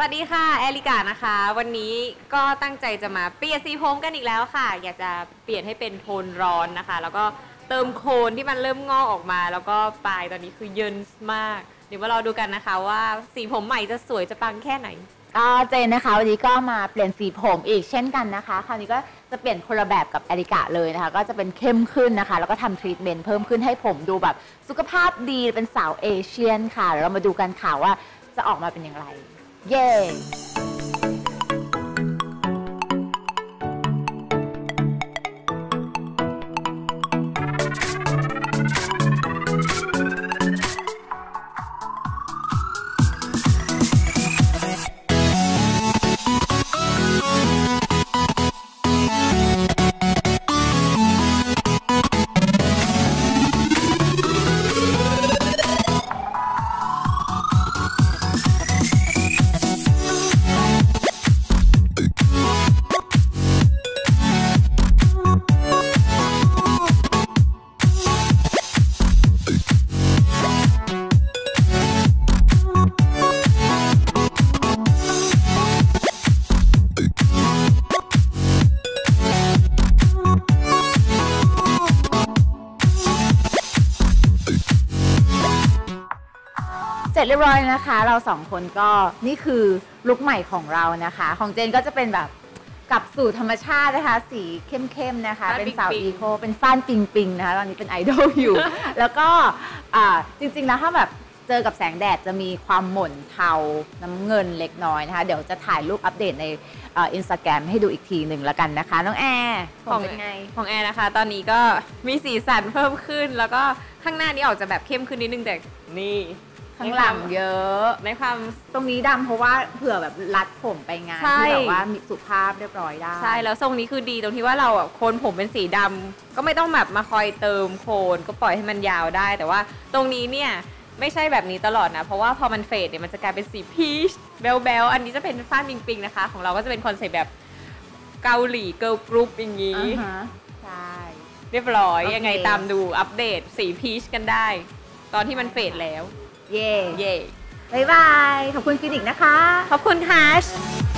วัสดีค่ะ แอลิกานะคะ วันนี้ก็ตั้งใจจะมาเปลี่ยนสีผมกันอีกแล้วค่ะ อยากจะเปลี่ยนให้เป็นโทนร้อนนะคะ แล้วก็เติมโคนที่มันเริ่มงอกออกมา แล้วก็ปลายตอนนี้คือเยินมาก เดี๋ยวมาเราดูกันนะคะว่าสีผมใหม่จะสวยจะปังแค่ไหนก็เจนนะคะ วันนี้ก็มาเปลี่ยนสีผมอีกเช่นกันนะคะ คราวนี้ก็จะเปลี่ยนคนละแบบกับแอริกะเลยนะคะ ก็จะเป็นเข้มขึ้นนะคะ แล้วก็ทำทรีทเมนต์เพิ่มขึ้นให้ผมดูแบบสุขภาพดีเป็นสาวเอเชียนค่ะเดี๋ยวเรามาดูกันค่ะว่าจะออกมาเป็นอย่างไร เร็จเรียบร้อยนะคะ เราสองคนก็นี่คือลุคใหม่ของเรานะคะ ของเจนก็จะเป็นแบบกลับสู่ธรรมชาตินะคะ สีเข้มๆนะคะ ฟ้านเป็นสาวปิงๆ อีโคเป็นฟ้านปิงปิงๆนะคะตอนนี้เป็นไอดอลอยู่ แล้วก็อ่าจริงๆแล้วถ้าแบบเจอกับแสงแดดจะมีความหม่นเทาน้ำเงินเล็กน้อยนะคะ เดี๋ยวจะถ่ายรูปอัปเดตในอินสตาแกรมให้ดูอีกทีหนึ่งแล้วกันนะคะ น้องแอร์ผมเป็นไง ของแอร์นะคะ ตอนนี้ก็มีสีสันเพิ่มขึ้น แล้วก็ข้างหน้านี้ออกจะแบบเข้มขึ้นนิดนึงแต่นี่ ข้างหลังเยอะในความตรงนี้ดำเพราะว่าเผื่อแบบรัดผมไปงานใช่ที่แบบว่ามีสุภาพเรียบร้อยได้ใช่แล้วทรงนี้คือดีตรงที่ว่าเราอะโคนผมเป็นสีดำก็ไม่ต้องแบบมาคอยเติมโคนก็ปล่อยให้มันยาวได้ แต่ว่าตรงนี้เนี่ยไม่ใช่แบบนี้ตลอดนะ เพราะว่าพอมันเฟดเนี่ยมันจะกลายเป็นสีพีชเบลเบลอันนี้จะเป็นฟ้านปิงปิงนะคะ ของเราก็จะเป็นคอนเซ็ปต์แบบเกาหลีเกิร์ลกรุ๊ปอย่างนี้อ่าฮะใช่เรียบร้อยโอเคยังไงตามดูอัปเดตสีพีชกันได้ ตอนที่มันเฟดแล้ว เย่เย่บายบาย ขอบคุณฟินิกส์นะคะ ขอบคุณค่ะ